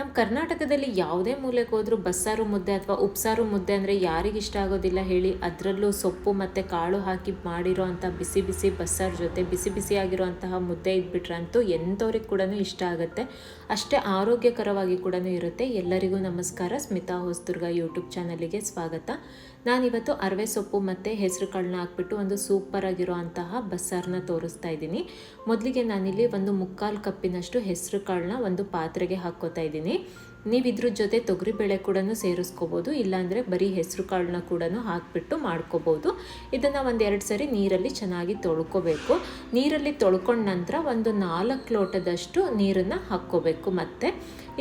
ನಮ್ಮ ಕರ್ನಾಟಕದಲ್ಲಿ ಯಾವುದೇ ಮೂಲೆಗೆ ಹೋದರೂ ಬಸ್ಸಾರು ಮುದ್ದೆ ಅಥವಾ ಉಪ್ಸಾರು ಮುದ್ದೆ ಅಂದರೆ ಯಾರಿಗೆ ಇಷ್ಟ ಆಗೋದಿಲ್ಲ ಹೇಳಿ ಅದರಲ್ಲೂ ಸೊಪ್ಪು ಮತ್ತು ಕಾಳು ಹಾಕಿ ಮಾಡಿರೋ ಅಂಥ ಬಿಸಿ ಬಿಸಿ ಬಸ್ಸಾರು ಜೊತೆ ಬಿಸಿ ಬಿಸಿ ಆಗಿರುವಂತಹ ಮುದ್ದೆ ಇದ್ಬಿಟ್ರಂತೂ ಎಂಥವ್ರಿಗೆ ಕೂಡ ಇಷ್ಟ ಆಗುತ್ತೆ. ಅಷ್ಟೇ ಆರೋಗ್ಯಕರವಾಗಿ ಕೂಡ ಇರುತ್ತೆ. ಎಲ್ಲರಿಗೂ ನಮಸ್ಕಾರ. ಸ್ಮಿತಾ ಹೊಸದುರ್ಗ ಯೂಟ್ಯೂಬ್ ಚಾನಲಿಗೆ ಸ್ವಾಗತ. ನಾನಿವತ್ತು ಅರವೆ ಸೊಪ್ಪು ಮತ್ತು ಹೆಸರು ಕಾಳನ್ನ ಹಾಕ್ಬಿಟ್ಟು ಒಂದು ಸೂಪರ್ ಆಗಿರೋ ಅಂತಹ ಬಸ್ಸಾರನ್ನ ತೋರಿಸ್ತಾ ಇದ್ದೀನಿ. ಮೊದಲಿಗೆ ನಾನಿಲ್ಲಿ ಒಂದು ಮುಕ್ಕಾಲು ಕಪ್ಪಿನಷ್ಟು ಹೆಸರು ಕಾಳನ್ನ ಒಂದು ಪಾತ್ರೆಗೆ ಹಾಕ್ಕೋತಾ ಇದ್ದೀನಿ. ನೀವು ಇದ್ರ ಜೊತೆ ತೊಗರಿಬೇಳೆ ಕೂಡ ಸೇರಿಸ್ಕೋಬೋದು. ಇಲ್ಲಾಂದರೆ ಬರೀ ಹೆಸರು ಕಾಳನ್ನ ಕೂಡ ಹಾಕಿಬಿಟ್ಟು ಮಾಡ್ಕೋಬೋದು. ಇದನ್ನು ಒಂದು ಎರಡು ಸರಿ ನೀರಲ್ಲಿ ಚೆನ್ನಾಗಿ ತೊಳ್ಕೊಬೇಕು. ನೀರಲ್ಲಿ ತೊಳ್ಕೊಂಡ ನಂತರ ಒಂದು ನಾಲ್ಕು ಲೋಟದಷ್ಟು ನೀರನ್ನು ಹಾಕ್ಕೋಬೇಕು ಮತ್ತು.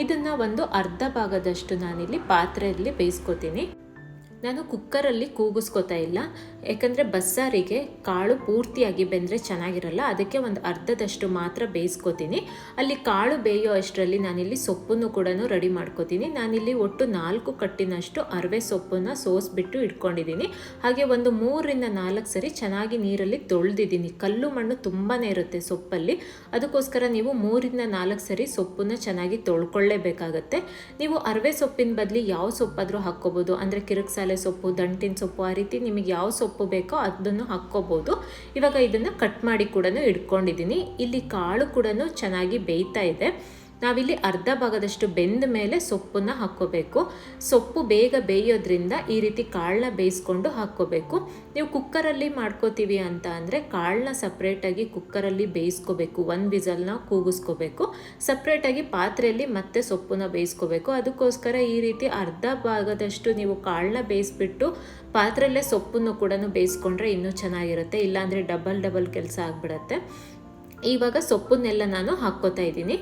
ಇದನ್ನು ಒಂದು ಅರ್ಧ ಭಾಗದಷ್ಟು ನಾನಿಲ್ಲಿ ಪಾತ್ರೆಯಲ್ಲಿ ಬೇಯಿಸ್ಕೊತೀನಿ. ನಾನು ಕುಕ್ಕರಲ್ಲಿ ಕೂಗಿಸ್ಕೊತಾ ಇಲ್ಲ. ಯಾಕಂದರೆ ಬಸ್ಸಾರಿಗೆ ಕಾಳು ಪೂರ್ತಿಯಾಗಿ ಬೆಂದರೆ ಚೆನ್ನಾಗಿರಲ್ಲ, ಅದಕ್ಕೆ ಒಂದು ಅರ್ಧದಷ್ಟು ಮಾತ್ರ ಬೇಯಿಸ್ಕೊತೀನಿ. ಅಲ್ಲಿ ಕಾಳು ಬೇಯೋ ಅಷ್ಟರಲ್ಲಿ ನಾನಿಲ್ಲಿ ಸೊಪ್ಪನ್ನು ಕೂಡ ರೆಡಿ ಮಾಡ್ಕೋತೀನಿ. ನಾನಿಲ್ಲಿ ಒಟ್ಟು ನಾಲ್ಕು ಕಟ್ಟಿನಷ್ಟು ಅರವೆ ಸೊಪ್ಪನ್ನು ಸೋಸ್ಬಿಟ್ಟು ಇಟ್ಕೊಂಡಿದ್ದೀನಿ ಹಾಗೆ ಒಂದು ಮೂರರಿಂದ ನಾಲ್ಕು ಸರಿ ಚೆನ್ನಾಗಿ ನೀರಲ್ಲಿ ತೊಳೆದಿದ್ದೀನಿ ಕಲ್ಲು ಮಣ್ಣು ತುಂಬಾ ಇರುತ್ತೆ ಸೊಪ್ಪಲ್ಲಿ. ಅದಕ್ಕೋಸ್ಕರ ನೀವು ಮೂರಿಂದ ನಾಲ್ಕು ಸರಿ ಸೊಪ್ಪನ್ನು ಚೆನ್ನಾಗಿ ತೊಳ್ಕೊಳ್ಳೇಬೇಕಾಗತ್ತೆ. ನೀವು ಅರವೆ ಸೊಪ್ಪಿನ ಬದಲಿ ಯಾವ ಸೊಪ್ಪಾದರೂ ಹಾಕ್ಕೋಬೋದು. ಅಂದರೆ ಕಿರಿಕ್ಸಾಲೆ ಸೊಪ್ಪು, ದಂಟಿನ ಸೊಪ್ಪು ಆ ರೀತಿ ನಿಮಗೆ ಯಾವ ಸೊಪ್ಪು ಬೇಕೋ ಅದನ್ನು ಹಾಕ್ಕೋಬೋದು. ಇವಾಗ ಇದನ್ನು ಕಟ್ ಮಾಡಿ ಕೂಡ ಇಟ್ಕೊಂಡಿದ್ದೀನಿ. ಇಲ್ಲಿ ಕಾಳು ಕೂಡ ಚೆನ್ನಾಗಿ ಬೇಯ್ತಾ ಇದೆ. ನಾವಿಲ್ಲಿ ಅರ್ಧ ಭಾಗದಷ್ಟು ಬೆಂದ ಮೇಲೆ ಸೊಪ್ಪನ್ನು ಹಾಕ್ಕೋಬೇಕು. ಸೊಪ್ಪು ಬೇಗ ಬೇಯೋದ್ರಿಂದ ಈ ರೀತಿ ಕಾಳನ್ನ ಬೇಯಿಸ್ಕೊಂಡು ಹಾಕ್ಕೋಬೇಕು. ನೀವು ಕುಕ್ಕರಲ್ಲಿ ಮಾಡ್ಕೋತೀವಿ ಅಂತ ಅಂದರೆ ಕಾಳನ್ನ ಸಪ್ರೇಟಾಗಿ ಕುಕ್ಕರಲ್ಲಿ ಬೇಯಿಸ್ಕೋಬೇಕು. ಒಂದು ಬಿಸಲ್ನ ಕೂಗಿಸ್ಕೋಬೇಕು. ಸಪ್ರೇಟಾಗಿ ಪಾತ್ರೆಯಲ್ಲಿ ಮತ್ತೆ ಸೊಪ್ಪನ್ನ ಬೇಯಿಸ್ಕೋಬೇಕು. ಅದಕ್ಕೋಸ್ಕರ ಈ ರೀತಿ ಅರ್ಧ ಭಾಗದಷ್ಟು ನೀವು ಕಾಳನ್ನ ಬೇಯಿಸ್ಬಿಟ್ಟು ಪಾತ್ರೆಯಲ್ಲೇ ಸೊಪ್ಪನ್ನು ಕೂಡ ಬೇಯಿಸ್ಕೊಂಡ್ರೆ ಇನ್ನೂ ಚೆನ್ನಾಗಿರುತ್ತೆ. ಇಲ್ಲಾಂದರೆ ಡಬಲ್ ಡಬಲ್ ಕೆಲಸ ಆಗಿಬಿಡತ್ತೆ. ಇವಾಗ ಸೊಪ್ಪನ್ನೆಲ್ಲ ನಾನು ಹಾಕ್ಕೋತಾ ಇದ್ದೀನಿ.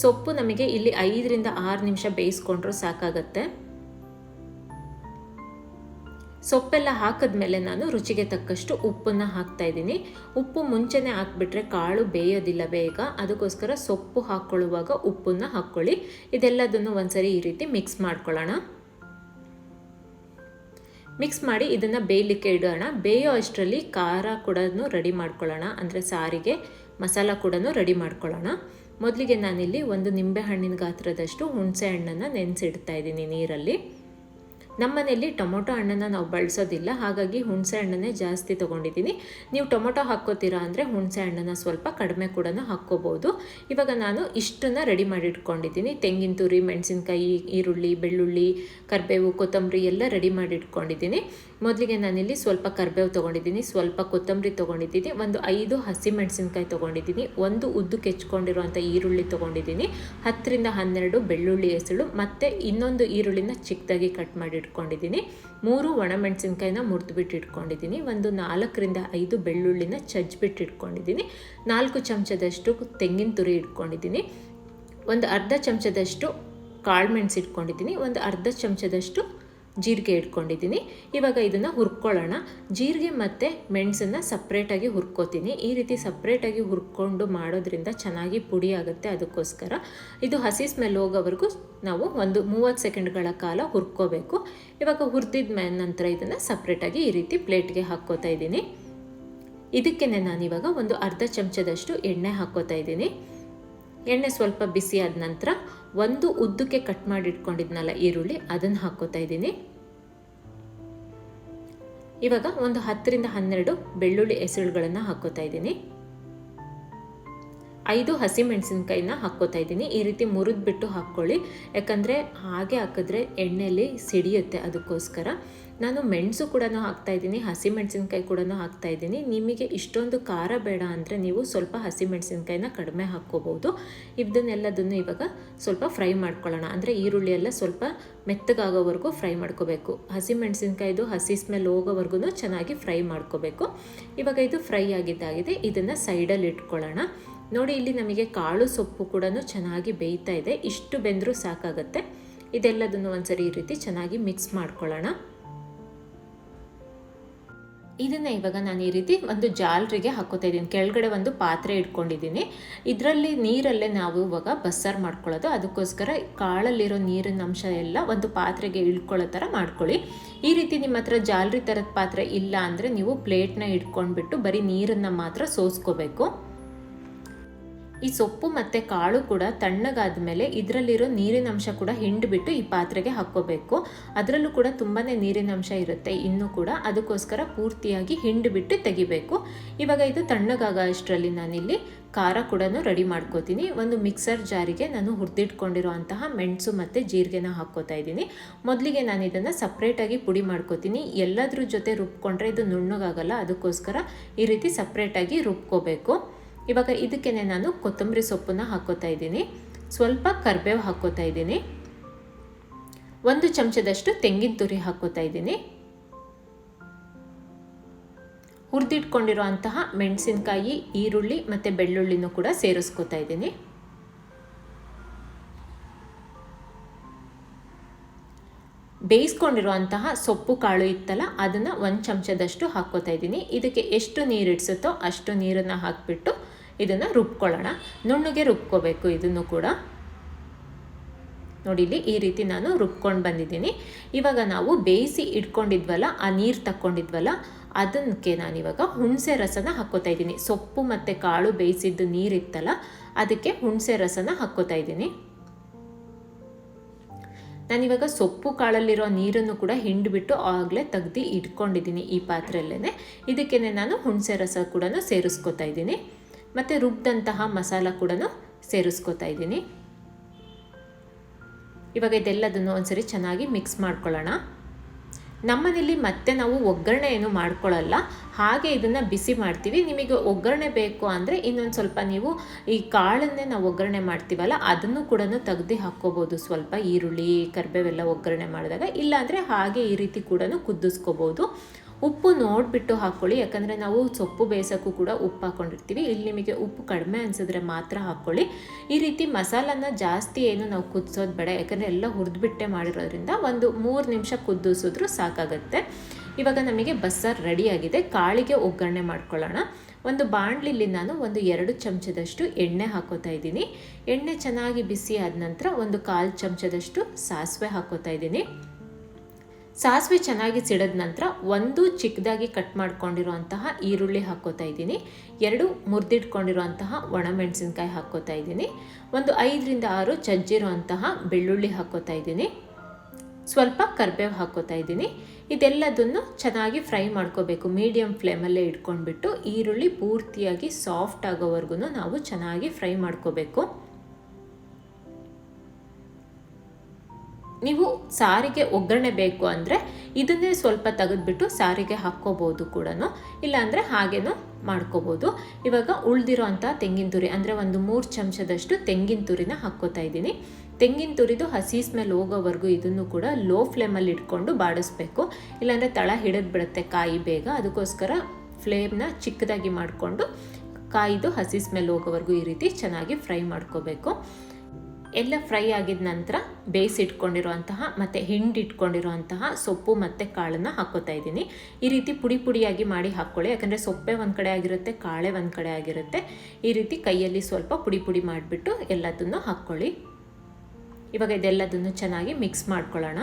ಸೊಪ್ಪು ನಮಗೆ ಇಲ್ಲಿ ಐದರಿಂದ ಆರು ನಿಮಿಷ ಬೇಯಿಸ್ಕೊಂಡ್ರೂ ಸಾಕಾಗತ್ತೆ. ಸೊಪ್ಪೆಲ್ಲ ಹಾಕಿದ್ಮೇಲೆ ನಾನು ರುಚಿಗೆ ತಕ್ಕಷ್ಟು ಉಪ್ಪನ್ನು ಹಾಕ್ತಾ ಇದ್ದೀನಿ. ಉಪ್ಪು ಮುಂಚೆನೇ ಹಾಕ್ಬಿಟ್ರೆ ಕಾಳು ಬೇಯೋದಿಲ್ಲ ಬೇಗ. ಅದಕ್ಕೋಸ್ಕರ ಸೊಪ್ಪು ಹಾಕ್ಕೊಳ್ಳುವಾಗ ಉಪ್ಪನ್ನು ಹಾಕ್ಕೊಳ್ಳಿ. ಇದೆಲ್ಲದನ್ನು ಒಂದ್ಸರಿ ಈ ರೀತಿ ಮಿಕ್ಸ್ ಮಾಡ್ಕೊಳ್ಳೋಣ. ಮಿಕ್ಸ್ ಮಾಡಿ ಇದನ್ನು ಬೇಯಲಿಕ್ಕೆ ಇಡೋಣ. ಬೇಯೋ ಅಷ್ಟರಲ್ಲಿ ಖಾರ ಕೂಡ ರೆಡಿ ಮಾಡ್ಕೊಳ್ಳೋಣ. ಅಂದರೆ ಸಾರಿಗೆ ಮಸಾಲ ಕೂಡ ರೆಡಿ ಮಾಡ್ಕೊಳ್ಳೋಣ. ಮೊದಲಿಗೆ ನಾನಿಲ್ಲಿ ಒಂದು ನಿಂಬೆ ಹಣ್ಣಿನ ಗಾತ್ರದಷ್ಟು ಹುಣಸೆ ಹಣ್ಣನ್ನು ನೆನೆಸಿಡ್ತಾ ಇದ್ದೀನಿ ನೀರಲ್ಲಿ. ನಮ್ಮನೇಲಿ ಟೊಮೊಟೊ ಹಣ್ಣನ್ನು ನಾವು ಬಳಸೋದಿಲ್ಲ, ಹಾಗಾಗಿ ಹುಣಸೆ ಹಣ್ಣನ್ನೇ ಜಾಸ್ತಿ ತೊಗೊಂಡಿದ್ದೀನಿ. ನೀವು ಟೊಮೊಟೊ ಹಾಕ್ಕೋತೀರಾ ಅಂದರೆ ಹುಣಸೆ ಹಣ್ಣನ್ನು ಸ್ವಲ್ಪ ಕಡಿಮೆ ಕೂಡ ಹಾಕ್ಕೋಬೋದು. ಇವಾಗ ನಾನು ಇಷ್ಟನ್ನು ರೆಡಿ ಮಾಡಿ ಇಟ್ಕೊಂಡಿದ್ದೀನಿ ತೆಂಗಿನ ತುರಿ, ಮೆಣಸಿನಕಾಯಿ, ಈರುಳ್ಳಿ, ಬೆಳ್ಳುಳ್ಳಿ, ಕರಿಬೇವು, ಕೊತ್ತಂಬರಿ ಎಲ್ಲ ರೆಡಿ ಮಾಡಿ ಇಟ್ಕೊಂಡಿದ್ದೀನಿ ಮೊದಲಿಗೆ ನಾನಿಲ್ಲಿ ಸ್ವಲ್ಪ ಕರಿಬೇವು ತೊಗೊಂಡಿದ್ದೀನಿ, ಸ್ವಲ್ಪ ಕೊತ್ತಂಬರಿ ತೊಗೊಂಡಿದ್ದೀನಿ, ಒಂದು ಐದು ಹಸಿ ಮೆಣಸಿನ್ಕಾಯಿ ತೊಗೊಂಡಿದ್ದೀನಿ, ಒಂದು ಉದ್ದು ಕೆಚ್ಕೊಂಡಿರುವಂಥ ಈರುಳ್ಳಿ ತೊಗೊಂಡಿದ್ದೀನಿ, ಹತ್ತರಿಂದ ಹನ್ನೆರಡು ಬೆಳ್ಳುಳ್ಳಿ ಹೆಸಳು, ಮತ್ತು ಇನ್ನೊಂದು ಈರುಳ್ಳಿನ ಚಿಕ್ಕದಾಗಿ ಕಟ್ ಮಾಡಿ ಇಟ್ಕೊಂಡಿದ್ದೀನಿ, ಮೂರು ಒಣಮೆಣಸಿನ್ಕಾಯಿನ ಮುರಿದುಬಿಟ್ಟು ಇಟ್ಕೊಂಡಿದ್ದೀನಿ, ಒಂದು ನಾಲ್ಕರಿಂದ ಐದು ಬೆಳ್ಳುಳ್ಳಿನ ಚಜ್ಜಿಬಿಟ್ಟು ಇಟ್ಕೊಂಡಿದ್ದೀನಿ, ನಾಲ್ಕು ಚಮಚದಷ್ಟು ತೆಂಗಿನ ತುರಿ ಇಟ್ಕೊಂಡಿದ್ದೀನಿ, ಒಂದು ಅರ್ಧ ಚಮಚದಷ್ಟು ಕಾಳು ಮೆಣಸು ಇಟ್ಕೊಂಡಿದ್ದೀನಿ, ಒಂದು ಅರ್ಧ ಚಮಚದಷ್ಟು ಜೀರಿಗೆ ಇಟ್ಕೊಂಡಿದ್ದೀನಿ. ಇವಾಗ ಇದನ್ನು ಹುರ್ಕೊಳ್ಳೋಣ. ಜೀರಿಗೆ ಮತ್ತು ಮೆಣಸನ್ನು ಸಪ್ರೇಟಾಗಿ ಹುರ್ಕೋತೀನಿ. ಈ ರೀತಿ ಸಪ್ರೇಟಾಗಿ ಹುರ್ಕೊಂಡು ಮಾಡೋದ್ರಿಂದ ಚೆನ್ನಾಗಿ ಪುಡಿ ಆಗುತ್ತೆ ಅದಕ್ಕೋಸ್ಕರ. ಇದು ಹಸಿ ಸ್ಮೆಲ್ ಹೋಗೋವರೆಗೂ ನಾವು ಒಂದು ಮೂವತ್ತು ಸೆಕೆಂಡ್ಗಳ ಕಾಲ ಹುರ್ಕೋಬೇಕು. ಇವಾಗ ಹುರಿದಿದ ಮೇ ನಂತರ ಇದನ್ನು ಸಪ್ರೇಟಾಗಿ ಈ ರೀತಿ ಪ್ಲೇಟ್ಗೆ ಹಾಕ್ಕೋತಾ ಇದ್ದೀನಿ. ಇದಕ್ಕೆ ನಾನಿವಾಗ ಒಂದು ಅರ್ಧ ಚಮಚದಷ್ಟು ಎಣ್ಣೆ ಹಾಕ್ಕೋತಾ ಇದ್ದೀನಿ. ಎಣ್ಣೆ ಸ್ವಲ್ಪ ಬಿಸಿ ಆದ ನಂತರ ಒಂದು ಉದ್ದಕ್ಕೆ ಕಟ್ ಮಾಡಿ ಇಟ್ಕೊಂಡಿದ್ನಲ್ಲ ಈರುಳ್ಳಿ, ಅದನ್ನು ಹಾಕ್ಕೋತಾ ಇದ್ದೀನಿ. ಇವಾಗ ಒಂದು ಹತ್ತರಿಂದ ಹನ್ನೆರಡು ಬೆಳ್ಳುಳ್ಳಿ ಎಸಳುಗಳನ್ನು ಹಾಕೋತಾ ಇದ್ದೀನಿ. ಐದು ಹಸಿಮೆಣಸಿನ್ಕಾಯಿನ ಹಾಕ್ಕೋತಾ ಇದ್ದೀನಿ. ಈ ರೀತಿ ಮುರಿದ್ಬಿಟ್ಟು ಹಾಕ್ಕೊಳ್ಳಿ. ಯಾಕಂದರೆ ಹಾಗೆ ಹಾಕಿದ್ರೆ ಎಣ್ಣೆಯಲ್ಲಿ ಸಿಡಿಯುತ್ತೆ ಅದಕ್ಕೋಸ್ಕರ. ನಾನು ಮೆಣಸು ಕೂಡ ಹಾಕ್ತಾ ಇದ್ದೀನಿ, ಹಸಿಮೆಣಸಿನ್ಕಾಯಿ ಕೂಡ ಹಾಕ್ತಾ ಇದ್ದೀನಿ. ನಿಮಗೆ ಇಷ್ಟೊಂದು ಖಾರ ಬೇಡ ಅಂದರೆ ನೀವು ಸ್ವಲ್ಪ ಹಸಿಮೆಣಸಿನ್ಕಾಯಿನ ಕಡಿಮೆ ಹಾಕ್ಕೋಬೋದು ಇದನ್ನೆಲ್ಲದನ್ನು ಇವಾಗ ಸ್ವಲ್ಪ ಫ್ರೈ ಮಾಡ್ಕೊಳ್ಳೋಣ. ಅಂದರೆ ಈರುಳ್ಳಿ ಎಲ್ಲ ಸ್ವಲ್ಪ ಮೆತ್ತಗಾಗೋವರೆಗೂ ಫ್ರೈ ಮಾಡ್ಕೋಬೇಕು. ಹಸಿಮೆಣಸಿನ್ಕಾಯಿದು ಹಸಿ ಸ್ಮೆಲ್ ಹೋಗೋವರೆಗೂ ಚೆನ್ನಾಗಿ ಫ್ರೈ ಮಾಡ್ಕೋಬೇಕು. ಇವಾಗ ಇದು ಫ್ರೈ ಆಗಿದ್ದಾಗಿದೆ. ಇದನ್ನು ಸೈಡಲ್ಲಿ ಇಟ್ಕೊಳ್ಳೋಣ. ನೋಡಿ, ಇಲ್ಲಿ ನಮಗೆ ಕಾಳು ಸೊಪ್ಪು ಕೂಡ ಚೆನ್ನಾಗಿ ಬೇಯ್ತಾ ಇದೆ. ಇಷ್ಟು ಬೆಂದರೂ ಸಾಕಾಗುತ್ತೆ. ಇದೆಲ್ಲದನ್ನು ಒಂದ್ಸರಿ ಈ ರೀತಿ ಚೆನ್ನಾಗಿ ಮಿಕ್ಸ್ ಮಾಡ್ಕೊಳ್ಳೋಣ. ಇದನ್ನು ಇವಾಗ ನಾನು ಈ ರೀತಿ ಒಂದು ಜಾಲರಿಗೆ ಹಾಕೋತಾ ಇದ್ದೀನಿ. ಕೆಳಗಡೆ ಒಂದು ಪಾತ್ರೆ ಇಟ್ಕೊಂಡಿದ್ದೀನಿ. ಇದರಲ್ಲಿ ನೀರಲ್ಲೇ ನಾವು ಇವಾಗ ಬಸ್ಸಾರು ಮಾಡ್ಕೊಳ್ಳೋದು. ಅದಕ್ಕೋಸ್ಕರ ಕಾಳಲ್ಲಿರೋ ನೀರಿನ ಅಂಶ ಎಲ್ಲ ಒಂದು ಪಾತ್ರೆಗೆ ಇಳ್ಕೊಳ್ಳೋ ಥರ ಮಾಡ್ಕೊಳ್ಳಿ. ಈ ರೀತಿ ನಿಮ್ಮ ಹತ್ರ ಜಾಲರಿ ಥರದ ಪಾತ್ರೆ ಇಲ್ಲ ಅಂದರೆ ನೀವು ಪ್ಲೇಟ್ನ ಇಟ್ಕೊಂಡ್ಬಿಟ್ಟು ಬರೀ ನೀರನ್ನು ಮಾತ್ರ ಸೋಸ್ಕೋಬೇಕು. ಈ ಸೊಪ್ಪು ಮತ್ತು ಕಾಳು ಕೂಡ ತಣ್ಣಗಾದ ಮೇಲೆ ಇದರಲ್ಲಿರೋ ನೀರಿನ ಅಂಶ ಕೂಡ ಹಿಂಡಿಬಿಟ್ಟು ಈ ಪಾತ್ರೆಗೆ ಹಾಕ್ಕೋಬೇಕು. ಅದರಲ್ಲೂ ಕೂಡ ತುಂಬಾ ನೀರಿನ ಅಂಶ ಇರುತ್ತೆ. ಇನ್ನೂ ಕೂಡ ಅದಕ್ಕೋಸ್ಕರ ಪೂರ್ತಿಯಾಗಿ ಹಿಂಡ್ಬಿಟ್ಟು ತೆಗಿಬೇಕು. ಇವಾಗ ಇದು ತಣ್ಣಗಾಗ ಅಷ್ಟರಲ್ಲಿ ನಾನಿಲ್ಲಿ ಖಾರ ಕೂಡ ರೆಡಿ ಮಾಡ್ಕೋತೀನಿ. ಒಂದು ಮಿಕ್ಸರ್ ಜಾರಿಗೆ ನಾನು ಹುರಿದಿಟ್ಕೊಂಡಿರೋ ಅಂತಹ ಮೆಣಸು ಮತ್ತು ಜೀರಿಗೆನ ಹಾಕ್ಕೋತಾ ಇದ್ದೀನಿ. ಮೊದಲಿಗೆ ನಾನು ಇದನ್ನು ಸಪ್ರೇಟಾಗಿ ಪುಡಿ ಮಾಡ್ಕೋತೀನಿ. ಎಲ್ಲದ್ರ ಜೊತೆ ರುಬ್ಕೊಂಡ್ರೆ ಇದು ನುಣ್ಣಗಾಗಲ್ಲ. ಅದಕ್ಕೋಸ್ಕರ ಈ ರೀತಿ ಸಪ್ರೇಟಾಗಿ ರುಬ್ಕೋಬೇಕು. ಇವಾಗ ಇದಕ್ಕೆ ನಾನು ಕೊತ್ತಂಬರಿ ಸೊಪ್ಪನ್ನು ಹಾಕೋತಾ ಇದ್ದೀನಿ. ಸ್ವಲ್ಪ ಕರ್ಬೇವು ಹಾಕೋತಾ ಇದ್ದೀನಿ. ಒಂದು ಚಮಚದಷ್ಟು ತೆಂಗಿನ ತುರಿ ಹಾಕೋತಾ ಇದ್ದೀನಿ. ಹುರಿದಿಟ್ಕೊಂಡಿರೋ ಅಂತಹ ಮೆಣಸಿನಕಾಯಿ, ಈರುಳ್ಳಿ ಮತ್ತು ಬೆಳ್ಳುಳ್ಳಿನೂ ಕೂಡ ಸೇರಿಸ್ಕೋತಾ ಇದ್ದೀನಿ. ಬೇಯಿಸ್ಕೊಂಡಿರುವಂತಹ ಸೊಪ್ಪು ಕಾಳು ಇತ್ತಲ್ಲ, ಅದನ್ನು ಒಂದು ಚಮಚದಷ್ಟು ಹಾಕ್ಕೋತಾ ಇದ್ದೀನಿ. ಇದಕ್ಕೆ ಎಷ್ಟು ನೀರು ಇಡಿಸುತ್ತೋ ಅಷ್ಟು ನೀರನ್ನು ಹಾಕಿಬಿಟ್ಟು ಇದನ್ನು ರುಬ್ಕೊಳ್ಳೋಣ. ನುಣ್ಣಗೆ ರುಬ್ಕೋಬೇಕು ಇದನ್ನು ಕೂಡ. ನೋಡಿ, ಇಲ್ಲಿ ಈ ರೀತಿ ನಾನು ರುಬ್ಕೊಂಡು ಬಂದಿದ್ದೀನಿ. ಇವಾಗ ನಾವು ಬೇಯಿಸಿ ಇಟ್ಕೊಂಡಿದ್ವಲ್ಲ, ಆ ನೀರು ತಕ್ಕೊಂಡಿದ್ವಲ್ಲ ಅದಕ್ಕೆ ನಾನಿವಾಗ ಹುಣಸೆ ರಸನ ಹಾಕ್ಕೋತಾ ಇದ್ದೀನಿ. ಸೊಪ್ಪು ಮತ್ತು ಕಾಳು ಬೇಯಿಸಿದ್ದು ನೀರಿತ್ತಲ್ಲ ಅದಕ್ಕೆ ಹುಣಸೆ ರಸನ ಹಾಕ್ಕೋತಾ ಇದ್ದೀನಿ. ನಾನಿವಾಗ ಸೊಪ್ಪು ಕಾಳಲ್ಲಿರೋ ನೀರನ್ನು ಕೂಡ ಹಿಂಡ್ಬಿಟ್ಟು ಆಗಲೇ ತೆಗ್ದು ಇಟ್ಕೊಂಡಿದ್ದೀನಿ ಈ ಪಾತ್ರೆಯಲ್ಲೇ ಇದಕ್ಕೇ ನಾನು ಹುಣಸೆ ರಸ ಕೂಡ ಸೇರಿಸ್ಕೋತಾ ಇದ್ದೀನಿ. ಮತ್ತು ರುಬ್ಬಿದಂತಹ ಮಸಾಲ ಕೂಡ ಸೇರಿಸ್ಕೋತಾ ಇದ್ದೀನಿ. ಇವಾಗ ಇದೆಲ್ಲದನ್ನು ಒಂದ್ಸರಿ ಚೆನ್ನಾಗಿ ಮಿಕ್ಸ್ ಮಾಡ್ಕೊಳ್ಳೋಣ. ನಮ್ಮನೇಲಿ ಮತ್ತೆ ನಾವು ಒಗ್ಗರಣೆ ಏನು ಮಾಡ್ಕೊಳ್ಳಲ್ಲ, ಹಾಗೆ ಇದನ್ನು ಬಿಸಿ ಮಾಡ್ತೀವಿ. ನಿಮಗೆ ಒಗ್ಗರಣೆ ಬೇಕು ಅಂದರೆ ಇನ್ನೊಂದು ಸ್ವಲ್ಪ ನೀವು ಈ ಕಾಳನ್ನೇ ನಾವು ಒಗ್ಗರಣೆ ಮಾಡ್ತೀವಲ್ಲ, ಅದನ್ನು ಕೂಡ ತೆಗ್ದು ಹಾಕ್ಕೋಬೋದು. ಸ್ವಲ್ಪ ಈರುಳ್ಳಿ, ಕರಿಬೇವೆಲ್ಲ ಒಗ್ಗರಣೆ ಮಾಡಿದಾಗ, ಇಲ್ಲಾಂದರೆ ಹಾಗೆ ಈ ರೀತಿ ಕೂಡ ಕುದಿಸ್ಕೋಬೋದು. ಉಪ್ಪು ನೋಡಿಬಿಟ್ಟು ಹಾಕ್ಕೊಳ್ಳಿ ಯಾಕಂದರೆ ನಾವು ಸೊಪ್ಪು ಬೇಯಿಸೋಕ್ಕೂ ಕೂಡ ಉಪ್ಪು ಹಾಕ್ಕೊಂಡಿರ್ತೀವಿ ಇಲ್ಲಿ ನಿಮಗೆ ಉಪ್ಪು ಕಡಿಮೆ ಅನಿಸಿದ್ರೆ ಮಾತ್ರ ಹಾಕ್ಕೊಳ್ಳಿ ಈ ರೀತಿ ಮಸಾಲನ ಜಾಸ್ತಿ ಏನು ನಾವು ಕುದಿಸೋದು ಬೇಡ. ಯಾಕಂದರೆ ಎಲ್ಲ ಹುರಿದ್ಬಿಟ್ಟೆ ಮಾಡಿರೋದ್ರಿಂದ ಒಂದು ಮೂರು ನಿಮಿಷ ಕುದಿಸಿದ್ರು ಸಾಕಾಗುತ್ತೆ. ಇವಾಗ ನಮಗೆ ಬಸ್ಸಾರು ರೆಡಿಯಾಗಿದೆ. ಕಾಳಿಗೆ ಒಗ್ಗರಣೆ ಮಾಡ್ಕೊಳ್ಳೋಣ. ಒಂದು ಬಾಣಲಿಲಿ ನಾನು ಒಂದು ಎರಡು ಚಮಚದಷ್ಟು ಎಣ್ಣೆ ಹಾಕೋತಾ ಇದ್ದೀನಿ. ಎಣ್ಣೆ ಚೆನ್ನಾಗಿ ಬಿಸಿ ಆದ ನಂತರ ಒಂದು ಕಾಲು ಚಮಚದಷ್ಟು ಸಾಸಿವೆ ಹಾಕೋತಾ ಇದ್ದೀನಿ. ಸಾಸಿವೆ ಚೆನ್ನಾಗಿ ಸಿಡಿದ ನಂತರ ಒಂದು ಚಿಕ್ಕದಾಗಿ ಕಟ್ ಮಾಡ್ಕೊಂಡಿರುವಂತಹ ಈರುಳ್ಳಿ ಹಾಕೋತಾ ಇದ್ದೀನಿ. ಎರಡು ಮುರಿದಿಟ್ಕೊಂಡಿರುವಂತಹ ಒಣಮೆಣಸಿನ್ಕಾಯಿ ಹಾಕೋತಾ ಇದ್ದೀನಿ. ಒಂದು ಐದರಿಂದ ಆರು ಚಜ್ಜಿರುವಂತಹ ಬೆಳ್ಳುಳ್ಳಿ ಹಾಕೋತಾ ಇದ್ದೀನಿ. ಸ್ವಲ್ಪ ಕರ್ಬೇವು ಹಾಕೋತಾ ಇದ್ದೀನಿ. ಇದೆಲ್ಲದನ್ನು ಚೆನ್ನಾಗಿ ಫ್ರೈ ಮಾಡ್ಕೋಬೇಕು. ಮೀಡಿಯಮ್ ಫ್ಲೇಮಲ್ಲೇ ಇಟ್ಕೊಂಡ್ಬಿಟ್ಟು ಈರುಳ್ಳಿ ಪೂರ್ತಿಯಾಗಿ ಸಾಫ್ಟ್ ಆಗೋವರೆಗೂ ನಾವು ಚೆನ್ನಾಗಿ ಫ್ರೈ ಮಾಡ್ಕೋಬೇಕು. ನೀವು ಸಾರಿಗೆ ಒಗ್ಗರಣೆ ಬೇಕು ಅಂದರೆ ಇದನ್ನೇ ಸ್ವಲ್ಪ ತೆಗೆದುಬಿಟ್ಟು ಸಾರಿಗೆ ಹಾಕ್ಕೋಬೋದು ಕೂಡ ಇಲ್ಲಾಂದರೆ ಹಾಗೇನೂ ಮಾಡ್ಕೋಬೋದು. ಇವಾಗ ಉಳಿದಿರೋ ಅಂಥ ತೆಂಗಿನ ತುರಿ, ಅಂದರೆ ಒಂದು ಮೂರು ಚಮಚದಷ್ಟು ತೆಂಗಿನ ತುರಿನ ಹಾಕ್ಕೋತಾ ಇದ್ದೀನಿ. ತೆಂಗಿನ ತುರಿದು ಹಸಿ ಸ್ಮೆಲ್ ಹೋಗೋವರೆಗೂ ಇದನ್ನು ಕೂಡ ಲೋ ಫ್ಲೇಮಲ್ಲಿ ಇಟ್ಕೊಂಡು ಬಾಡಿಸ್ಬೇಕು. ಇಲ್ಲಾಂದರೆ ತಳ ಹಿಡಿದು ಬಿಡುತ್ತೆ ಕಾಯಿ ಬೇಗ, ಅದಕ್ಕೋಸ್ಕರ ಫ್ಲೇಮ್ನ ಚಿಕ್ಕದಾಗಿ ಮಾಡಿಕೊಂಡು ಕಾಯಿದು ಹಸಿ ಸ್ಮೆಲ್ ಹೋಗೋವರೆಗೂ ಈ ರೀತಿ ಚೆನ್ನಾಗಿ ಫ್ರೈ ಮಾಡ್ಕೋಬೇಕು. ಎಲ್ಲ ಫ್ರೈ ಆಗಿದ ನಂತರ ಬೇಯಿಸಿಟ್ಕೊಂಡಿರುವಂತಹ ಮತ್ತು ಹಿಂಡಿಟ್ಕೊಂಡಿರುವಂತಹ ಸೊಪ್ಪು ಮತ್ತು ಕಾಳನ್ನು ಹಾಕೋತಾ ಇದ್ದೀನಿ. ಈ ರೀತಿ ಪುಡಿ ಪುಡಿಯಾಗಿ ಮಾಡಿ ಹಾಕ್ಕೊಳ್ಳಿ ಯಾಕಂದರೆ ಸೊಪ್ಪೆ ಒಂದು ಕಡೆ ಆಗಿರುತ್ತೆ, ಕಾಳೆ ಒಂದು ಕಡೆ ಆಗಿರುತ್ತೆ. ಈ ರೀತಿ ಕೈಯಲ್ಲಿ ಸ್ವಲ್ಪ ಪುಡಿ ಪುಡಿ ಮಾಡಿಬಿಟ್ಟು ಎಲ್ಲದನ್ನು ಹಾಕ್ಕೊಳ್ಳಿ ಇವಾಗ ಇದೆಲ್ಲದನ್ನು ಚೆನ್ನಾಗಿ ಮಿಕ್ಸ್ ಮಾಡ್ಕೊಳ್ಳೋಣ.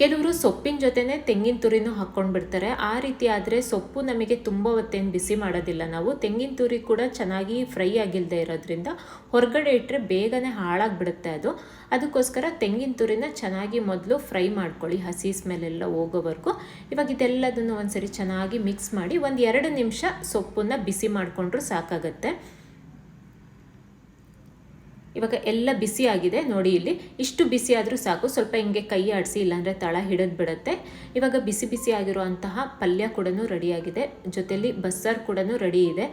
ಕೆಲವರು ಸೊಪ್ಪಿನ ಜೊತೆನೇ ತೆಂಗಿನ ತುರಿನೂ ಹಾಕ್ಕೊಂಡು ಬಿಡ್ತಾರೆ. ಆ ರೀತಿ ಆದರೆ ಸೊಪ್ಪು ನಮಗೆ ತುಂಬ ಹೊತ್ತೇನು ಬಿಸಿ ಮಾಡೋದಿಲ್ಲ ನಾವು. ತೆಂಗಿನ ತುರಿ ಕೂಡ ಚೆನ್ನಾಗಿ ಫ್ರೈ ಆಗಿಲ್ಲದೆ ಇರೋದ್ರಿಂದ ಹೊರಗಡೆ ಇಟ್ಟರೆ ಬೇಗನೆ ಹಾಳಾಗಿಬಿಡುತ್ತೆ ಅದು. ಅದಕ್ಕೋಸ್ಕರ ತೆಂಗಿನ ತುರಿನ ಚೆನ್ನಾಗಿ ಮೊದಲು ಫ್ರೈ ಮಾಡ್ಕೊಳ್ಳಿ. ಹಸಿ ಸ್ಮೆಲ್ಲೆಲ್ಲ ಹೋಗೋವರೆಗೂ. ಇವಾಗ ಇದೆಲ್ಲದನ್ನು ಒಂದ್ಸರಿ ಚೆನ್ನಾಗಿ ಮಿಕ್ಸ್ ಮಾಡಿ ಒಂದು ಎರಡು ನಿಮಿಷ ಸೊಪ್ಪನ್ನು ಬಿಸಿ ಮಾಡಿಕೊಂಡ್ರೂ ಸಾಕಾಗತ್ತೆ. ಇವಾಗ ಎಲ್ಲ ಬಿಸಿ ಆಗಿದೆ, ನೋಡಿ ಇಲ್ಲಿ. ಇಷ್ಟು ಬಿಸಿ ಆದರೂ ಸಾಕು, ಸ್ವಲ್ಪ ಹಿಂಗೆ ಕೈ ಆಡಿಸಿ, ಇಲ್ಲಾಂದರೆ ತಳ ಹಿಡಿದು ಬಿಡುತ್ತೆ. ಇವಾಗ ಬಿಸಿ ಬಿಸಿ ಆಗಿರುವಂತಹ ಪಲ್ಯ ಕೂಡ ರೆಡಿಯಾಗಿದೆ ಜೊತೆಯಲ್ಲಿ ಬಸ್ಸಾರು ಕೂಡ ರೆಡಿ ಇದೆ.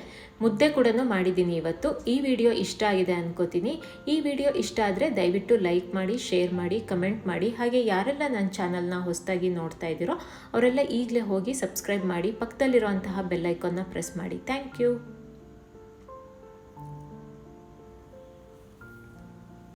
ಮುದ್ದೆ ಕೂಡ ಮಾಡಿದ್ದೀನಿ ಇವತ್ತು. ಈ ವಿಡಿಯೋ ಇಷ್ಟ ಆಗಿದೆ ಅನ್ಕೋತೀನಿ. ಈ ವಿಡಿಯೋ ಇಷ್ಟ ಆದರೆ ದಯವಿಟ್ಟು ಲೈಕ್ ಮಾಡಿ ಶೇರ್ ಮಾಡಿ ಕಮೆಂಟ್ ಮಾಡಿ. ಹಾಗೆ ಯಾರೆಲ್ಲ ನನ್ನ ಚಾನಲ್ನ ಹೊಸದಾಗಿ ನೋಡ್ತಾ ಇದ್ದೀರೋ, ಅವರೆಲ್ಲ ಈಗಲೇ ಹೋಗಿ ಸಬ್ಸ್ಕ್ರೈಬ್ ಮಾಡಿ, ಪಕ್ಕದಲ್ಲಿರುವಂತಹ ಬೆಲ್ಲೈಕನ್ನ ಪ್ರೆಸ್ ಮಾಡಿ. Thank you